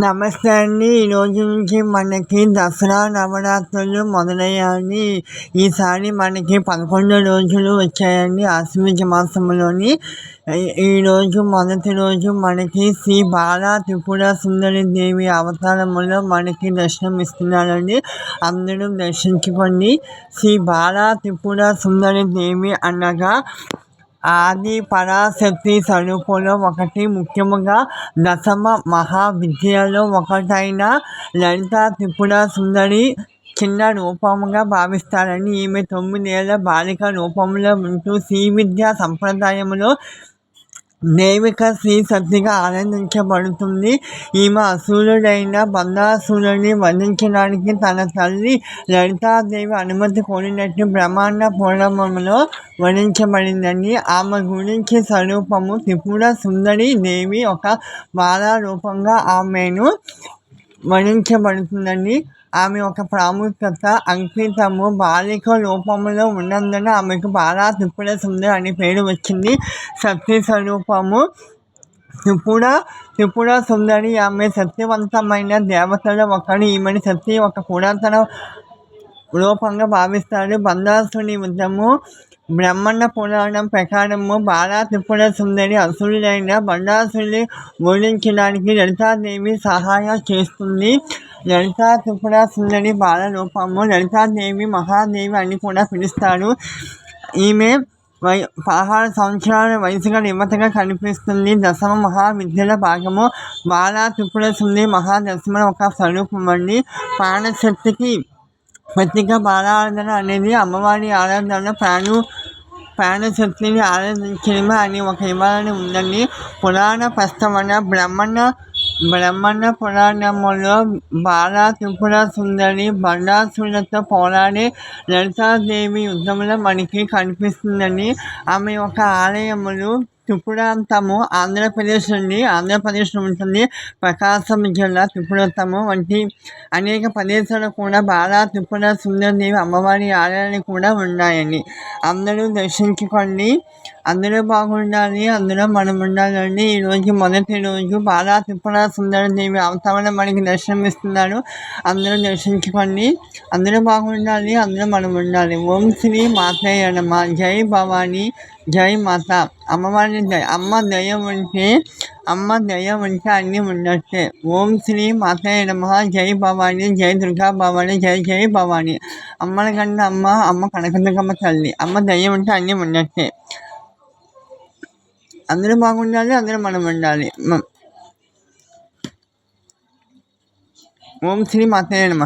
నమస్తే అండి. ఈరోజు నుంచి మనకి దసరా నవరాత్రులు మొదలయ్యాయి. ఈసారి మనకి పదకొండు రోజులు వచ్చాయండి ఆశ్వీజ మాసంలోని. ఈరోజు మొదటి రోజు మనకి శ్రీ బాల త్రిపుర సుందరి దేవి అవతారములో మనకి దర్శనం ఇస్తున్నారండి. అందరూ దర్శించుకోండి. శ్రీ బాల త్రిపుర సుందరి దేవి అనగా ఆది పరాశక్తి స్వరూపంలో ఒకటి ముఖ్యంగా దశమ మహావిద్యలో ఒకటైన లలిత త్రిపుర సుందరి చిన్న రూపముగా భావిస్తారని ఈమె తొమ్మిదేళ్ళ బాలిక రూపంలో ఉంటూ శ్రీ విద్యా సంప్రదాయంలో దేవిక శ్రీ సతిగా ఆనందించబడుతుంది. ఈమె అసూరుడైన బంధాసురుని వధించడానికి తన తల్లి లలితాదేవి అనుమతి కోరినట్టు బ్రహ్మాండ పూర్ణములో వర్ణించబడిందని ఆమె గురించి స్వరూపము త్రిపుర సుందరి దేవి ఒక బాలారూపంగా ఆమెను వర్ణించబడుతుందని ఆమె ఒక ప్రాముఖ్యత అంకితము బాలిక రూపంలో ఉన్నందున ఆమెకు బాలా త్రిపుర సుందరి అనే పేరు వచ్చింది. శక్తి స్వరూపము త్రిపుర త్రిపుర సుందరి ఆమె శక్తివంతమైన దేవతల ఒకరు ఈమెను శక్తి ఒక పురాతన రూపంగా భావిస్తారు బంధాసుని యుద్ధము బ్రహ్మణ పురాణం ప్రకారము బాలా త్రిపుర సుందరి అసురుడైన బండాసుని ఓడించడానికి లలితాదేవి సహాయం చేస్తుంది. లలితా త్రిపుర సుందరి బాల రూపము లలితాదేవి మహాదేవి అని కూడా పిలుస్తారు. ఈమె వై పదహారు సంవత్సరాల వయసుగా యువతగా కనిపిస్తుంది. దశమ మహావిద్యల భాగము బాలా త్రిపుర సుందరి మహాదశమ ఒక స్వరూపం అండి ప్రాణశక్తికి ప్రత్యేక బాలారాధన అనేది అమ్మవారి ఆరాధన ప్రాణు ప్రాణశక్తిని ఆరాధించడమే అని ఒక వివరణ ఉందండి. పురాణ ప్రస్తవన బ్రహ్మణ బ్రహ్మణ పురాణములో బాల త్రిపుర సుందరి బండాసులతో పోరాడే లలితాదేవి యుద్ధంలో మనకి కనిపిస్తుందని ఆమె ఒక ఆలయములు త్రిపురాంతము ఆంధ్రప్రదేశ్ నుండి ఆంధ్రప్రదేశ్లో ఉంటుంది ప్రకాశం జిల్లా త్రిపురాంతము వంటి అనేక ప్రదేశాలు కూడా బాలా త్రిపుర సుందరదేవి అమ్మవారి ఆలయాలు కూడా ఉన్నాయండి. అందరూ దర్శించుకోండి. అందరూ బాగుండాలి. అందులో మనం ఉండాలండి ఈరోజు మొదటి రోజు బాలా త్రిపుర సుందరదేవి అవతారం మనకి దర్శనమిస్తున్నారు. అందరూ దర్శించుకోండి. అందరూ బాగుండాలి. అందరూ మనం ఉండాలి ఓం శ్రీ మాతయ్య నమ. జై భవానీ. జై మాత. అమ్మవారి అమ్మ దయ ఉంటే అమ్మ దయ ఉంటే అన్నీ ఉండొచ్చు ఓం శ్రీ మాతయ్య నమ. జై భవాని జై దుర్గా భవాని జై జై భవాని. అమ్మల కన్నా అమ్మ అమ్మ కనకదుర్గమ్మ తల్లి. అమ్మ దయ ఉంటే అన్నీ ఉండొచ్చు అందరూ బాగుండాలి అందరూ మనం ఉండాలి. ఓం శ్రీ మాతయ్య నమ.